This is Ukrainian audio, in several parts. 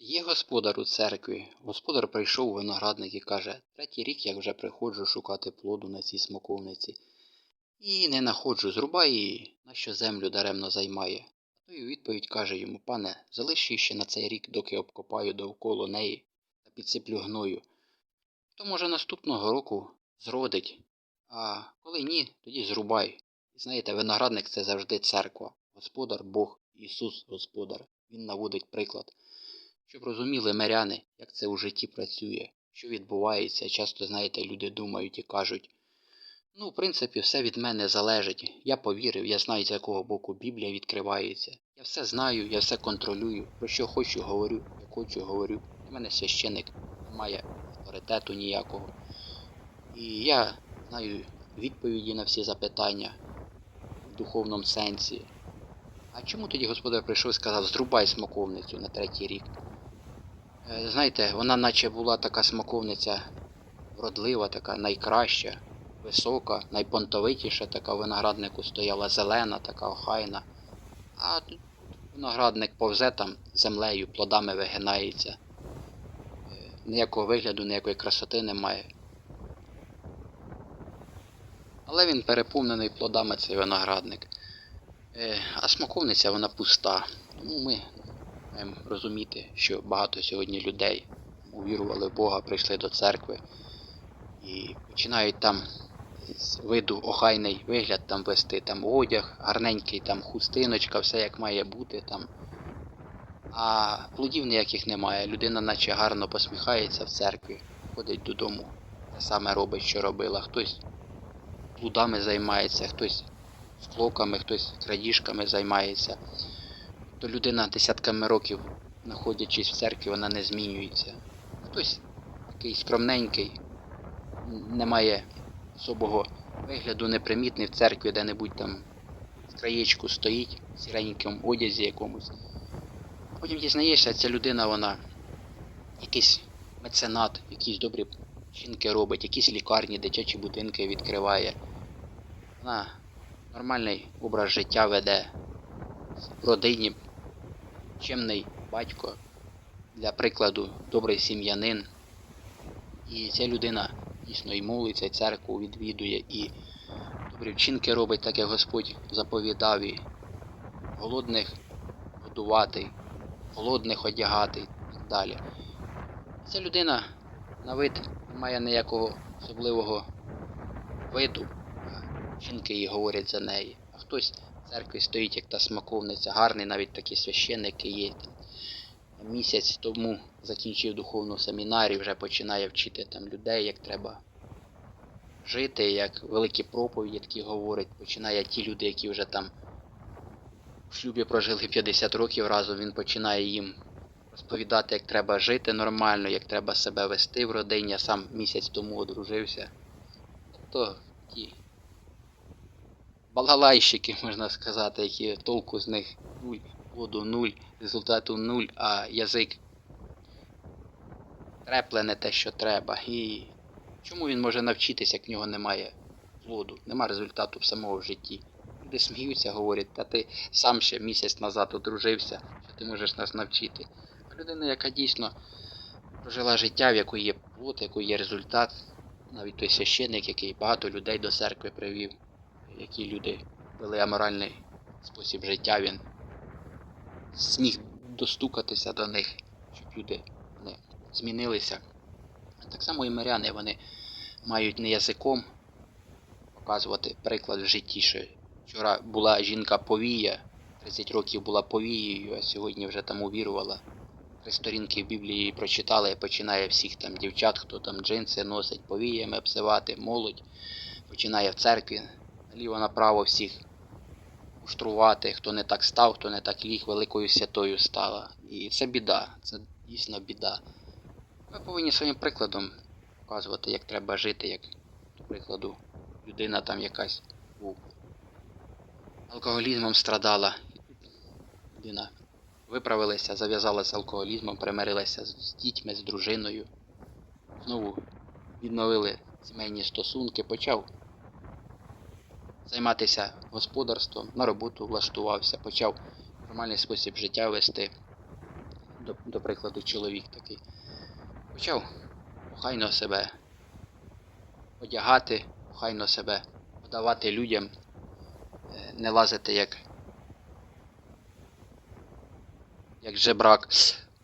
Є господар у церкві. Господар прийшов у виноградник і каже, третій рік як вже приходжу шукати плоду на цій смоковниці. І не находжу, зрубай її, нащо землю даремно займає. А той у відповідь каже йому, пане, залиш її ще на цей рік, доки обкопаю довкола неї та підсиплю гною. То, може, наступного року зродить, а коли ні, тоді зрубай. І знаєте, виноградник це завжди церква. Господар Бог, Ісус Господар. Він наводить приклад. Щоб розуміли миряни, як це у житті працює, що відбувається, часто, знаєте, люди думають і кажуть, ну, в принципі, все від мене залежить. Я повірив, я знаю, з якого боку Біблія відкривається. Я все знаю, я все контролюю, про що хочу говорю, як хочу говорю. У мене священик немає авторитету ніякого. І я знаю відповіді на всі запитання в духовному сенсі. А чому тоді господар прийшов і сказав, зрубай смоковницю на третій рік? Е, Знаєте, вона наче була така смаковниця вродлива, така найкраща, висока, найпонтовитіша, така винограднику стояла зелена, така охайна. А тут виноградник повзе там землею, плодами вигинається. Е, Ніякого вигляду, ніякої красоти немає. Але він переповнений плодами цей виноградник. Е, А смаковниця вона пуста. Тому ми розуміти, що багато сьогодні людей увірували в Бога, прийшли до церкви і починають там з виду охайний вигляд там вести, там одяг, гарненький, там хустиночка, все як має бути там. А плодів ніяких немає. Людина наче гарно посміхається в церкві, ходить додому, те саме робить, що робила. Хтось плодами займається, хтось склоками, хтось крадіжками займається то людина десятками років, знаходячись в церкві, вона не змінюється. Хтось такий скромненький, не має особого вигляду, непримітний в церкві, де-небудь там в краєчку стоїть, в сіренькому одязі якомусь. Потім дізнаєшся, ця людина, вона якийсь меценат, якісь добрі вчинки робить, якісь лікарні, дитячі будинки відкриває. Вона нормальний образ життя веде в родині чемний батько, для прикладу, добрий сім'янин. І ця людина дійсно і молиться, і церкву відвідує, і добрі вчинки робить, так як Господь заповідав, і голодних годувати, голодних одягати і так далі. Ця людина на вид не має ніякого особливого виду, вчинки її говорять за неї. А хтось церкві стоїть як та смаковниця, гарний, навіть такі священники є. Місяць тому закінчив духовну семінарію, вже починає вчити там людей, як треба жити, як великі проповіді такі говорять. Починає ті люди, які вже там в шлюбі прожили 50 років разом, він починає їм розповідати, як треба жити нормально, як треба себе вести в родині. Я сам місяць тому одружився. Тобто ті балалайщики, можна сказати, які толку з них нуль, воду нуль, результату нуль, а язик трепле не те, що треба. І чому він може навчитися, як в нього немає плоду, нема результату в самого в житті? Люди сміються, говорять, та ти сам ще місяць назад одружився, що ти можеш нас навчити. А людина, яка дійсно прожила життя, в якої є плод, якої є результат, навіть той священник, який багато людей до церкви привів, які люди вели аморальний спосіб життя, він зміг достукатися до них, щоб люди вони змінилися. Так само і миряни вони мають не язиком показувати приклад в житті, що вчора була жінка повія, 30 років була повією, а сьогодні вже там увірувала. Три сторінки в Біблії прочитала і починає всіх там дівчат, хто там джинси носить, повіями обсивати, молодь, починає в церкві наліво направо всіх штрувати, хто не так став, хто не так ліг, великою святою стала. І це біда, це дійсно біда. Ми повинні своїм прикладом показувати, як треба жити, як, до прикладу, людина там якась був алкоголізмом страдала. Людина виправилася, зав'язалася з алкоголізмом, примирилася з дітьми, з дружиною. Знову відновили сімейні стосунки, почав займатися господарством, на роботу влаштувався, почав нормальний спосіб життя вести. до, до прикладу, чоловік такий. Почав охайно себе одягати, охайно себе подавати людям, е, не лазити як, як жебрак.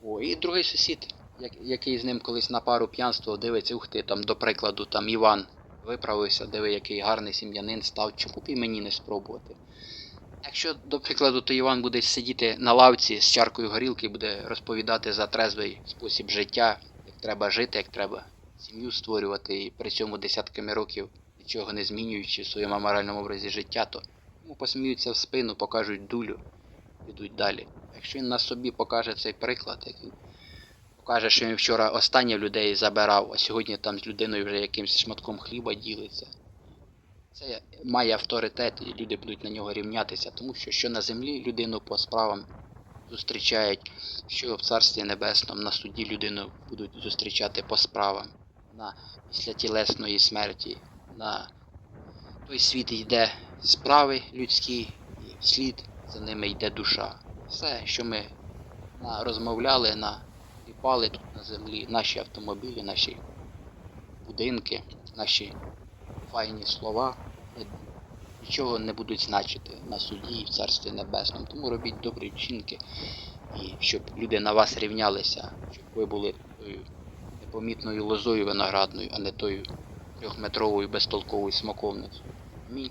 О, і другий сусід, як, який з ним колись на пару п'янство дивиться, ух ти, там, до прикладу, там Іван виправився, диви, який гарний сім'янин став, чому б і мені не спробувати. Якщо, до прикладу, то Іван буде сидіти на лавці з чаркою горілки і буде розповідати за трезвий спосіб життя, як треба жити, як треба сім'ю створювати, і при цьому десятками років нічого не змінюючи в своєму моральному образі життя, то йому посміються в спину, покажуть дулю, підуть далі. Якщо він на собі покаже цей приклад, як він покаже, що він вчора останнє людей забирав, а сьогодні там з людиною вже якимось шматком хліба ділиться. Це має авторитет, і люди будуть на нього рівнятися, тому що що на землі людину по справам зустрічають, що в Царстві Небесному на суді людину будуть зустрічати по справам, на після тілесної смерті, на той світ йде справи людські, і вслід за ними йде душа. Все, що ми розмовляли на- розмовляли, наліпали тут на землі, наші автомобілі, наші будинки, наші файні слова нічого не будуть значити на суді і в Царстві Небесному. Тому робіть добрі вчинки, і щоб люди на вас рівнялися, щоб ви були тою непомітною лозою виноградною, а не тою трьохметровою безтолковою смоковницею. Амінь.